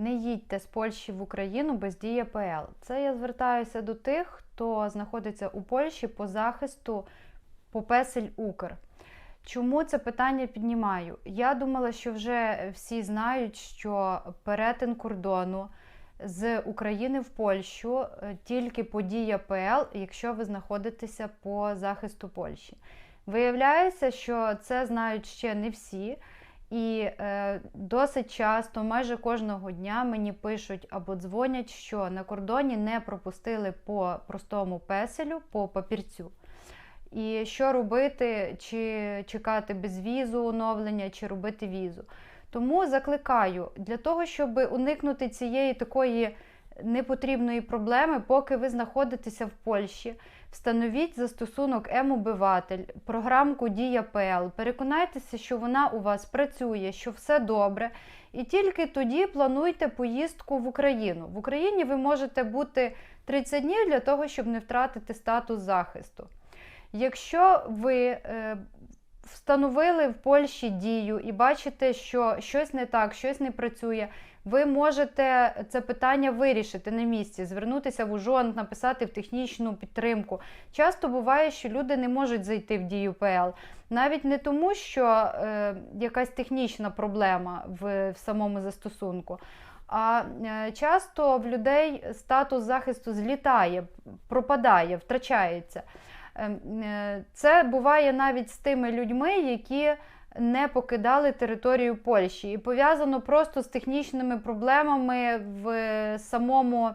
Не їдьте з Польщі в Україну без дії ПЛ. Це я звертаюся до тих, хто знаходиться у Польщі по захисту Попесель Укр. Чому це питання піднімаю? Я думала, що вже всі знають, що перетин кордону з України в Польщу е, тільки по дії ПЛ, якщо ви знаходитеся по захисту Польщі. Виявляється, що це знають ще не всі. І е, досить часто, майже кожного дня мені пишуть або дзвонять, що на кордоні не пропустили по простому песелю, по папірцю. І що робити, чи чекати без візу оновлення, чи робити візу. Тому закликаю для того, щоб уникнути цієї такої непотрібної проблеми, поки ви знаходитеся в Польщі. Встановіть застосунок М-Убиватель, програмку Дія ПЛ. Переконайтеся, що вона у вас працює, що все добре. І тільки тоді плануйте поїздку в Україну. В Україні ви можете бути 30 днів для того, щоб не втратити статус захисту. Якщо ви е, встановили в Польщі дію і бачите, що щось не так, щось не працює, ви можете це питання вирішити на місці, звернутися в УЖОН, написати в технічну підтримку. Часто буває, що люди не можуть зайти в дію ПЛ. Навіть не тому, що е, якась технічна проблема в, в самому застосунку. А е, часто в людей статус захисту злітає, пропадає, втрачається. Ем, е, Це буває навіть з тими людьми, які не покидали територію Польщі. І пов'язано просто з технічними проблемами в самому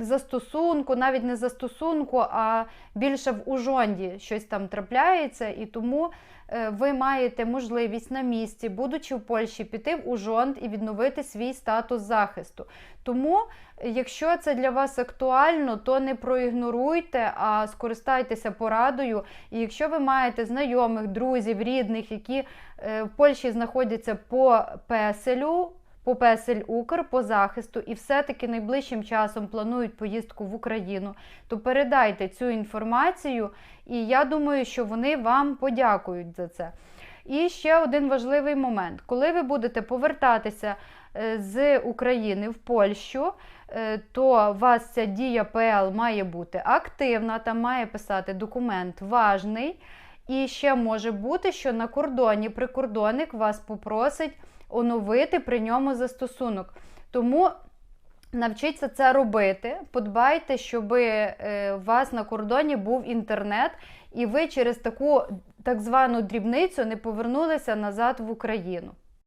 застосунку, навіть не застосунку, а більше в ужонді щось там трапляється. І тому е, ви маєте можливість на місці, будучи в Польщі, піти в ужонд і відновити свій статус захисту. Тому, якщо це для вас актуально, то не проігноруйте, а скористайтеся порадою. І якщо ви маєте знайомих, друзів, рідних, які е, в Польщі знаходяться по песелю, по песель Укр по захисту і все-таки найближчим часом планують поїздку в Україну, то передайте цю інформацію, і я думаю, що вони вам подякують за це. І ще один важливий момент: коли ви будете повертатися е, з України в Польщу, е, то у вас ця дія ПЛ має бути активна, там має писати документ важний. І ще може бути, що на кордоні прикордонник вас попросить оновити при ньому застосунок. Тому навчіться це робити. Подбайте, щоб е, у вас на кордоні був інтернет, і ви через таку так звану дрібницю не повернулися назад в Україну.